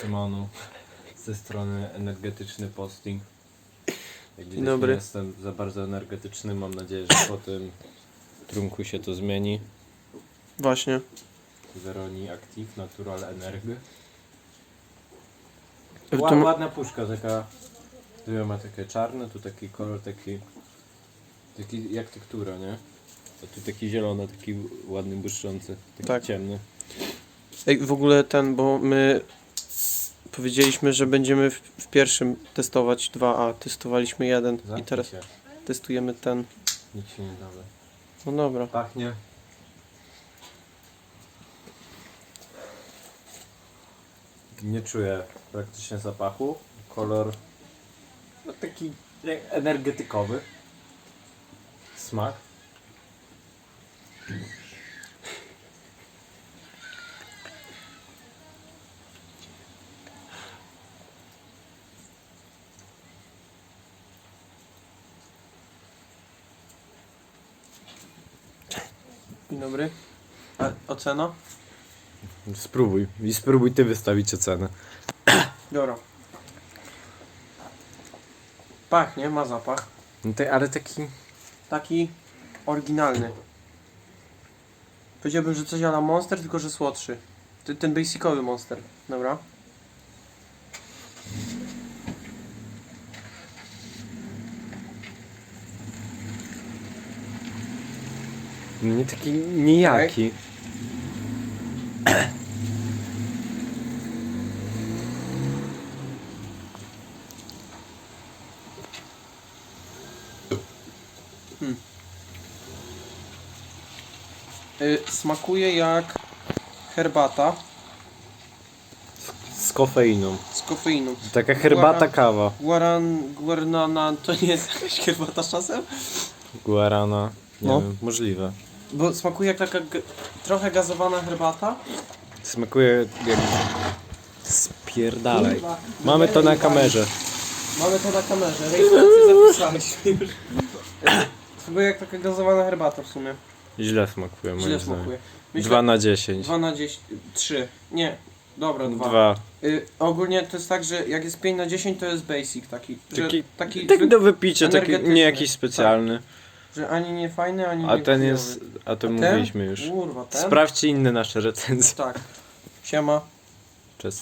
Symonu ze strony Energetyczny Posting. Jak widać, dobry. nie jestem za bardzo energetyczny. Mam nadzieję, że po tym trunku się to zmieni. Właśnie. Veroni Active Natural Energy. Ładna puszka, taka. Tu ma takie czarne, tu taki kolor taki. Taki jak tektura, nie? A tu taki zielony, taki ładny, błyszczący, taki Tak. ciemny. Ej, w ogóle ten, bo my powiedzieliśmy, że będziemy w, w pierwszym testować 2A. Testowaliśmy jeden i Zamknij teraz się. testujemy ten. Nic się nie dowie. No dobra. Pachnie. Nie czuję praktycznie zapachu. Kolor no taki jak energetykowy. Smak. Dzień dobry. A ocena? Spróbuj. I spróbuj ty wystawić ocenę. Dobra. Pachnie, ma zapach. No te, ale taki. Taki oryginalny. Powiedziałbym, że coś ala Monster, tylko że słodszy. Ty- Ten basicowy Monster. Dobra. Nie taki nijaki. Y, smakuje jak herbata Z kofeiną. z kofeiną. Taka herbata Guara- kawa. Guaran, guarnana to nie jest jakaś herbata z czasem? Guarana. Nie No. wiem, możliwe. Bo smakuje jak taka g- trochę gazowana herbata. Smakuje jak... Spierdalaj. Kurwa. Mamy to na kamerze. Mamy to na kamerze. Rejestrację zapisaliśmy już. Smakuje jak taka gazowana herbata w sumie. Źle smakuje moim Źle zdaniem. smakuje. 2 na 10. 2 na 10. 3. Nie. Dobra, 2. 2. Y, ogólnie to jest tak, że jak jest 5 na 10 to jest basic taki. Taki- taki, Tak zwyk- do wypicia, taki energetyczny. nie jakiś specjalny. Że ani nie fajny, ani A nie ten chujowy. jest. A to A ten? mówiliśmy już. Kurwa, ten? Sprawdźcie inne nasze recenzje. Tak. Siema. Cześć.